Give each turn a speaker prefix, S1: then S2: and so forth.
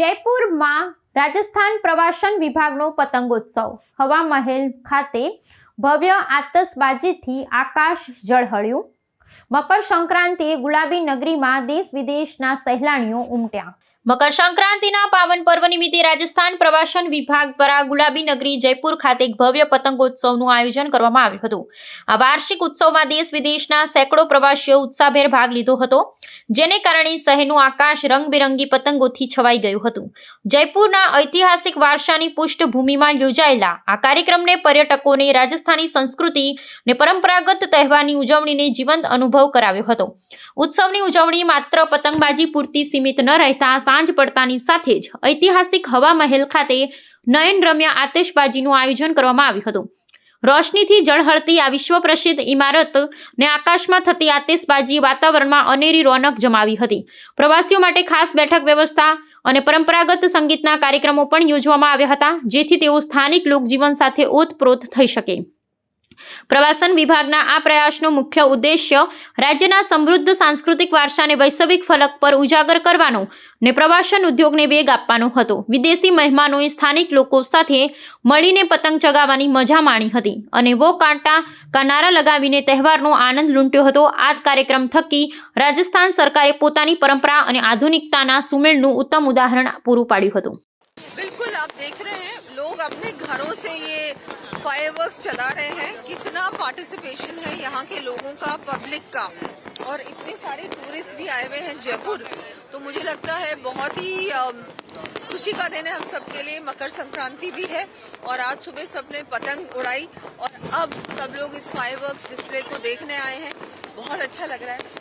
S1: જયપુરમાં રાજસ્થાન પ્રવાસન વિભાગનો પતંગોત્સવ. હવા મહેલ ખાતે ભવ્ય આતશબાજીથી આકાશ ઝળહળ્યું. મકર સંક્રાંતિએ ગુલાબી નગરીમાં દેશ વિદેશના સહેલાણીઓ ઉમટ્યા. મકર સંક્રાંતિના પાવન પર્વ નિમિત્તે રાજસ્થાન પ્રવાસન વિભાગ દ્વારા ગુલાબી નગરી જયપુર ખાતે એક ભવ્ય પતંગોત્સવનું આયોજન કરવામાં આવ્યું હતું. આ વાર્ષિક ઉત્સવમાં દેશ વિદેશના સેંકડો પ્રવાસીઓ ઉત્સાહભેર ભાગ લીધો હતો, જેને કારણે શહેરનું આકાશ રંગબેરંગી પતંગોથી છવાઈ ગયું હતું. જયપુરના ઐતિહાસિક વારસાની પૃષ્ઠભૂમિમાં યોજાયેલા આ કાર્યક્રમને પર્યટકોને રાજસ્થાની સંસ્કૃતિ અને પરંપરાગત તહેવારની ઉજવણીને જીવંત અનુભવ કરાવ્યો હતો. ઉત્સવની ઉજવણી માત્ર પતંગબાજી પૂરતી સીમિત ન રહેતા સાંજ પડતાની સાથે જ ઐતિહાસિક હવા મહેલ ખાતે નયન રમ્યા આતશબાજીનું આયોજન કરવામાં આવ્યું હતું. રોશનીથી ઝળહળતી આ વિશ્વ પ્રસિદ્ધ ઇમારત ને આકાશમાં થતી આતશબાજી વાતાવરણમાં અનેરી રોનક જમાવી હતી. પ્રવાસીઓ માટે ખાસ બેઠક વ્યવસ્થા અને પરંપરાગત સંગીતના કાર્યક્રમો પણ યોજવામાં આવ્યા હતા, જેથી તેઓ સ્થાનિક લોકજીવન સાથે ઓતપ્રોત થઈ શકે. પ્રવાસન વિભાગના આ પ્રયાસનો મુખ્ય ઉદ્દેશ્ય રાજ્યના સમૃદ્ધ સાંસ્કૃતિક વારસાને વૈશ્વિક ફલક પર ઉજાગર કરવાનો ને પ્રવાસન ઉદ્યોગને વેગ આપવાનો હતો. વિદેશી મહેમાનોએ સ્થાનિક લોકો સાથે મળીને પતંગ ચગાવવાની મજા માણી હતી અને વો કાંટા કા લગાવીને તહેવારનો આનંદ લૂંટ્યો હતો. આ કાર્યક્રમ થકી રાજસ્થાન સરકારે પોતાની પરંપરા અને આધુનિકતાના સુમેળનું ઉત્તમ ઉદાહરણ પૂરું પાડ્યું હતું.
S2: બિલકુલ लोग अपने घरों से ये फायरवर्क्स चला रहे हैं। कितना पार्टिसिपेशन है यहाँ के लोगों का पब्लिक का। और इतने सारे टूरिस्ट भी आए हुए हैं जयपुर। तो मुझे लगता है बहुत ही खुशी का दिन है हम सबके लिए। मकर संक्रांति भी है और आज सुबह सबने पतंग उड़ाई और अब सब लोग इस फायरवर्क्स डिस्प्ले को देखने आए हैं। बहुत अच्छा लग रहा है।